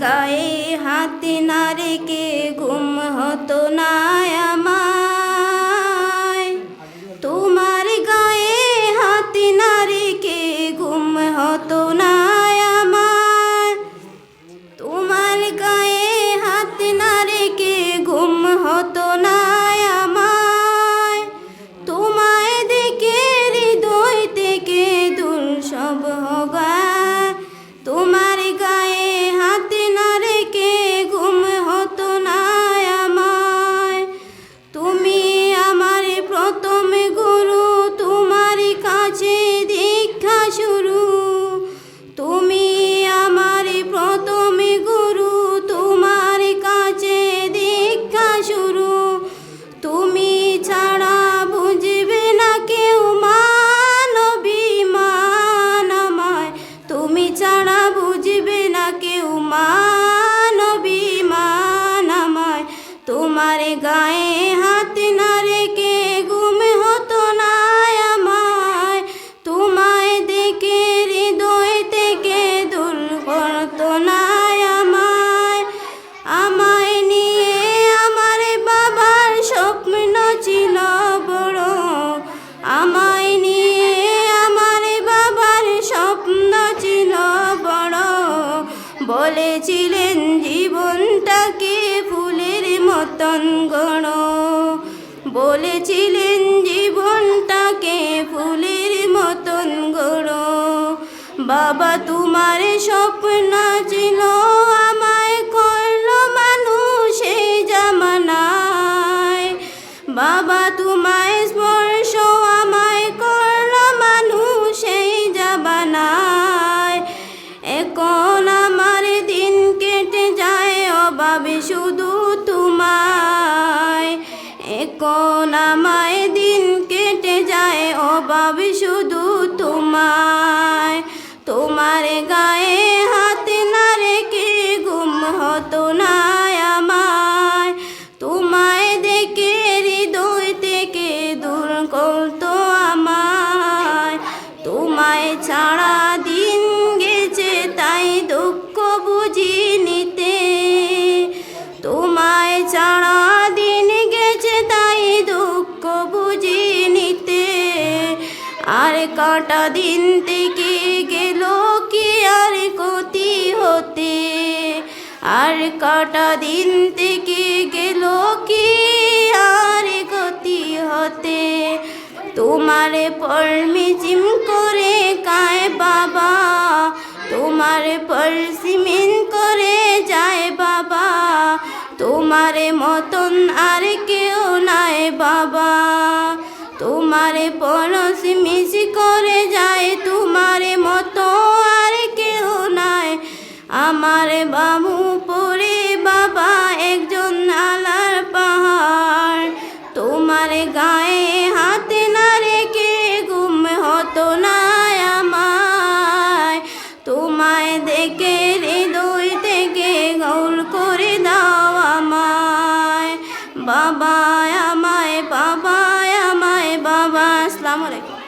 গায়ে হাতে না রেখে ঘুম হতো না তোমার গায়ে হাত না রেখে ঘুম হতো না আমায়। তোমায় দেখে হৃদয় থেকে দূর করতো না আমায়। আমায় নিয়ে আমার বাবার স্বপ্ন ছিল বড়। আমায় নিয়ে আমার বাবার স্বপ্ন ছিল বড়। বলেছিলেন, জীবনটাকে মতন গণ। বলেছিলেন জীবনটাকে ফুলের মতন গড়। বাবা, তোমার স্বপ্ন ছিল আমায় করল মানুষ জামানায়। বাবা তোমায় আমায় দিন কেটে যায় অভাবে শুধু তোমায়। তোমার গায়ে হাত না রেখে ঘুম হতো না আমায়। তোমায় দেখে হৃদয় থেকে দূর করতো আমায়। তোমায় ছাড়া আর কটা দিন থেকে গেল কি আর ক্ষতি হতে? আর কটা দিন থেকে গেল কি আর গতি হতে? তোমার পরমিজিম করে কায় বাবা। তোমার পর সিমিন করে যায় বাবা। তোমার মতন তোমার পরশ মিস করে যায়, তোমার মতো আর কেউ নাই। আমার বাবু পরে বাবা একজন আলার পাহাড়। তোমার গায়ে হাতে না রেখে ঘুম হতো না আমায়। তোমায় দেখে হৃদয় থেকে গৌল করে দাও আমায়। বাবা Okay.